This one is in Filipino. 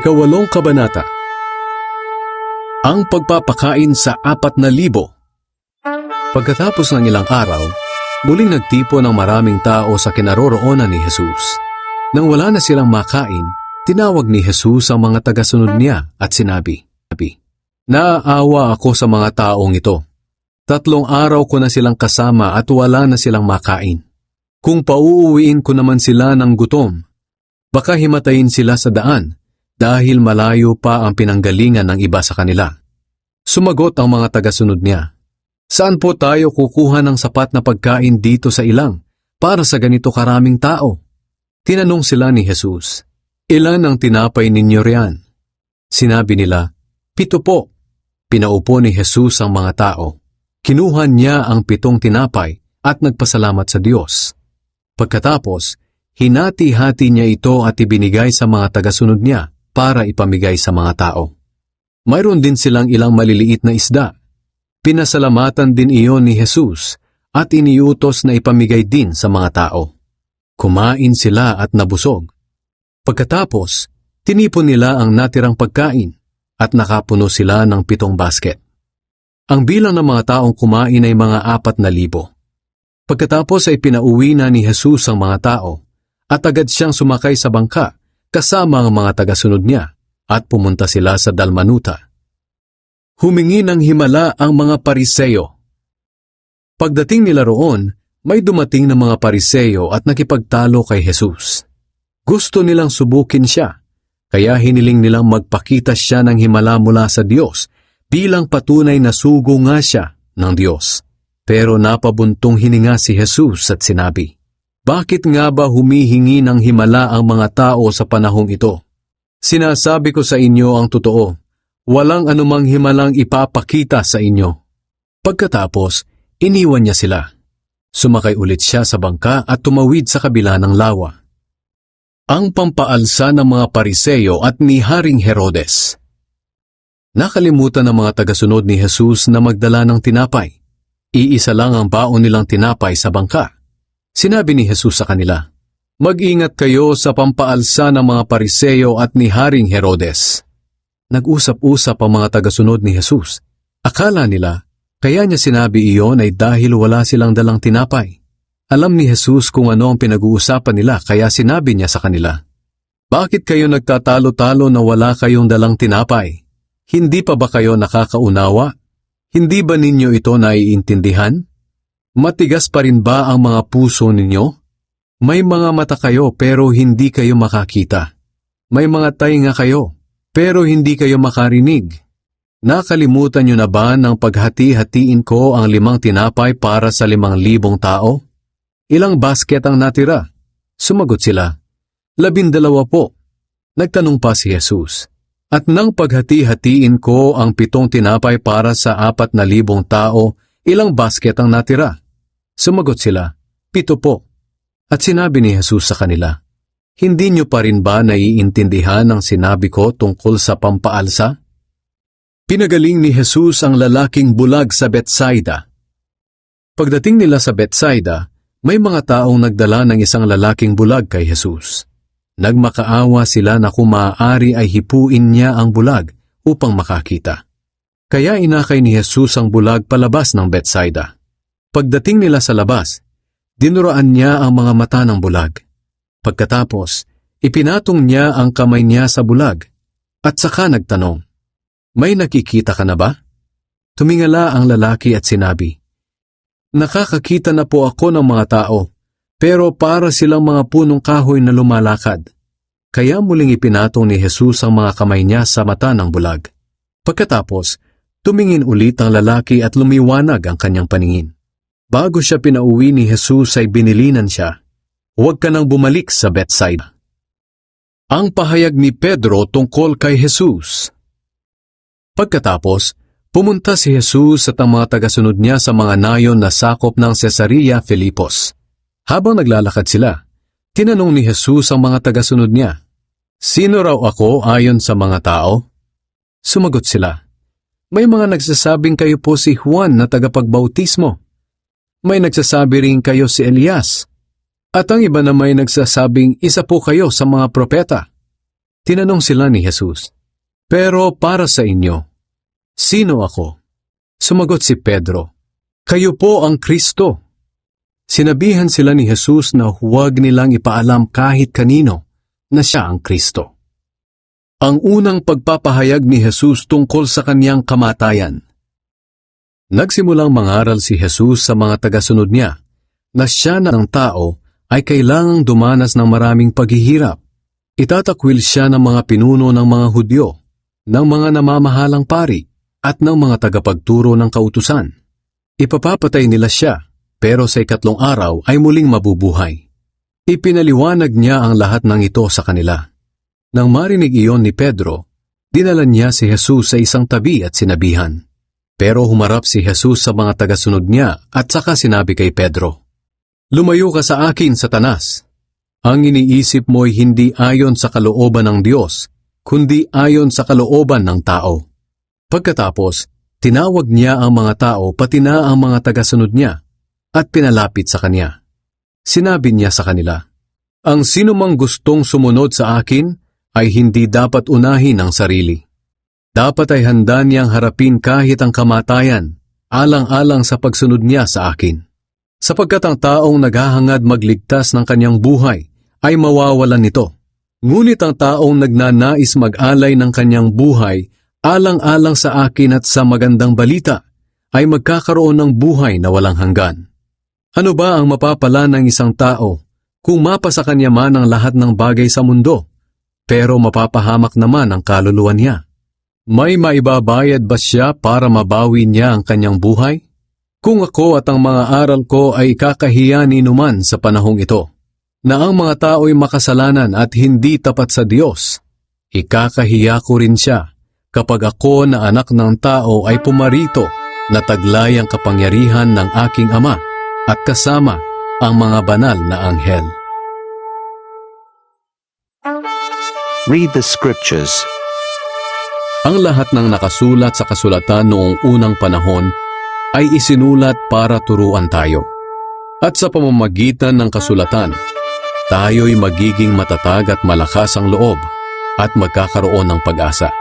Kawalong Kabanata Ang pagpapakain sa apat na libo Pagkatapos ng ilang araw, muling nagtipo ng maraming tao sa kinaroroonan ni Jesus. Nang wala na silang makain, tinawag ni Jesus ang mga tagasunod niya at sinabi, Naaawa ako sa mga taong ito. Tatlong araw ko na silang kasama at wala na silang makain. Kung pauuwiin ko naman sila ng gutom, baka himatayin sila sa daan dahil malayo pa ang pinanggalingan ng iba sa kanila. Sumagot ang mga tagasunod niya, Saan po tayo kukuha ng sapat na pagkain dito sa ilang para sa ganito karaming tao? Tinanong sila ni Jesus, Ilan ang tinapay ninyo riyan? Sinabi nila, Pito po. Pinaupo ni Jesus ang mga tao. Kinuha niya ang pitong tinapay at nagpasalamat sa Diyos. Pagkatapos, hinati-hati niya ito at ibinigay sa mga tagasunod niya para ipamigay sa mga tao. Mayroon din silang ilang maliliit na isda. Pinasalamatan din iyon ni Jesus at iniutos na ipamigay din sa mga tao. Kumain sila at nabusog. Pagkatapos, tinipon nila ang natirang pagkain at nakapuno sila ng pitong basket. Ang bilang ng mga taong kumain ay mga apat na libo. Pagkatapos ay pinauwi na ni Jesus ang mga tao at agad siyang sumakay sa bangka kasama ang mga tagasunod niya at pumunta sila sa Dalmanuta. Humingi ng himala ang mga pariseyo. Pagdating nila roon, may dumating na mga pariseyo at nakipagtalo kay Jesus. Gusto nilang subukin siya, kaya hiniling nilang magpakita siya ng himala mula sa Diyos bilang patunay na sugo nga siya ng Diyos. Pero napabuntong hininga si Jesus at sinabi, Bakit nga ba humihingi ng himala ang mga tao sa panahong ito? Sinasabi ko sa inyo ang totoo, walang anumang himalang ipapakita sa inyo. Pagkatapos, iniwan niya sila. Sumakay ulit siya sa bangka at tumawid sa kabila ng lawa. Ang pampaalsa ng mga pariseyo at ni Haring Herodes. Nakalimutan ng mga tagasunod ni Jesus na magdala ng tinapay. Iisa lang ang baon nilang tinapay sa bangka. Sinabi ni Jesus sa kanila, Mag-ingat kayo sa pampaalsa ng mga pariseyo at ni Haring Herodes. Nag-usap-usap ang mga tagasunod ni Jesus. Akala nila, kaya niya sinabi iyon ay dahil wala silang dalang tinapay. Alam ni Jesus kung ano ang pinag-uusapan nila kaya sinabi niya sa kanila, Bakit kayo nagtatalo-talo na wala kayong dalang tinapay? Hindi pa ba kayo nakakaunawa? Hindi ba ninyo ito naiintindihan? Matigas pa rin ba ang mga puso ninyo? May mga mata kayo pero hindi kayo makakita. May mga tainga kayo pero hindi kayo makarinig. Nakalimutan nyo na ba ng paghati-hatiin ko ang limang tinapay para sa limang libong tao? Ilang basket ang natira? Sumagot sila, Labindalawa po. Nagtanong pa si Jesus. At nang paghati-hatiin ko ang pitong tinapay para sa apat na libong tao, ilang basket ang natira? Sumagot sila, Pito po. At sinabi ni Jesus sa kanila, Hindi nyo pa rin ba naiintindihan ang sinabi ko tungkol sa pampaalsa? Pinagaling ni Jesus ang lalaking bulag sa Bethsaida. Pagdating nila sa Bethsaida, may mga taong nagdala ng isang lalaking bulag kay Jesus. Nagmakaawa sila na kung maaari ay hipuin niya ang bulag upang makakita. Kaya inakay ni Jesus ang bulag palabas ng Bethsaida. Pagdating nila sa labas, dinuraan niya ang mga mata ng bulag. Pagkatapos, ipinatong niya ang kamay niya sa bulag at saka nagtanong, May nakikita ka na ba? Tumingala ang lalaki at sinabi, Nakakakita na po ako ng mga tao, pero para silang mga punong kahoy na lumalakad. Kaya muling ipinatong ni Jesus ang mga kamay niya sa mata ng bulag. Pagkatapos, tumingin ulit ang lalaki at lumiwanag ang kanyang paningin. Bago siya pinauwi ni Jesus ay binilinan siya, Huwag ka nang bumalik sa Bethsaida. Ang pahayag ni Pedro tungkol kay Jesus. Pagkatapos, pumunta si Jesus at ang mga tagasunod niya sa mga nayon na sakop ng Cesarea Filipos. Habang naglalakad sila, tinanong ni Jesus ang mga tagasunod niya, Sino raw ako ayon sa mga tao? Sumagot sila, May mga nagsasabing kayo po si Juan na tagapagbautismo. May nagsasabi rin kayo si Elias. At ang iba na may nagsasabing isa po kayo sa mga propeta. Tinanong sila ni Jesus, Pero para sa inyo, sino ako? Sumagot si Pedro, Kayo po ang Kristo. Sinabihan sila ni Jesus na huwag nilang ipaalam kahit kanino na siya ang Kristo. Ang unang pagpapahayag ni Jesus tungkol sa kanyang kamatayan. Nagsimulang mangaral si Jesus sa mga tagasunod niya na siya na ng tao ay kailangang dumanas ng maraming paghihirap. Itatakwil siya ng mga pinuno ng mga Hudyo, ng mga namamahalang pari, at ng mga tagapagturo ng kautusan. Ipapapatay nila siya, pero sa ikatlong araw ay muling mabubuhay. Ipinaliwanag niya ang lahat ng ito sa kanila. Nang marinig iyon ni Pedro, dinala niya si Jesus sa isang tabi at sinabihan. Pero humarap si Jesus sa mga tagasunod niya at saka sinabi kay Pedro, Lumayo ka sa akin, Satanas. Ang iniisip mo'y hindi ayon sa kalooban ng Diyos, kundi ayon sa kalooban ng tao. Pagkatapos, tinawag niya ang mga tao pati na ang mga tagasunod niya at pinalapit sa kanya. Sinabi niya sa kanila, Ang sinumang gustong sumunod sa akin ay hindi dapat unahin ang sarili. Dapat ay handa niyang harapin kahit ang kamatayan, alang-alang sa pagsunod niya sa akin. Sapagkat ang taong naghahangad magligtas ng kanyang buhay ay mawawalan nito. Ngunit ang taong nagnanais mag-alay ng kanyang buhay alang-alang sa akin at sa magandang balita ay magkakaroon ng buhay na walang hanggan. Ano ba ang mapapala ng isang tao kung mapa sa kanya man ang lahat ng bagay sa mundo, pero mapapahamak naman ang kaluluwa niya? May maibabayad ba siya para mabawi niya ang kanyang buhay? Kung ako at ang mga aral ko ay kakahiya ni numan sa panahong ito, na ang mga tao'y makasalanan at hindi tapat sa Diyos, ikakahiya ko rin siya kapag ako na anak ng tao ay pumarito na taglay ang kapangyarihan ng aking Ama at kasama ang mga banal na anghel. Read the scriptures. Ang lahat ng nakasulat sa kasulatan noong unang panahon ay isinulat para turuan tayo. At sa pamamagitan ng kasulatan, tayo'y magiging matatag at malakas ang loob at magkakaroon ng pag-asa.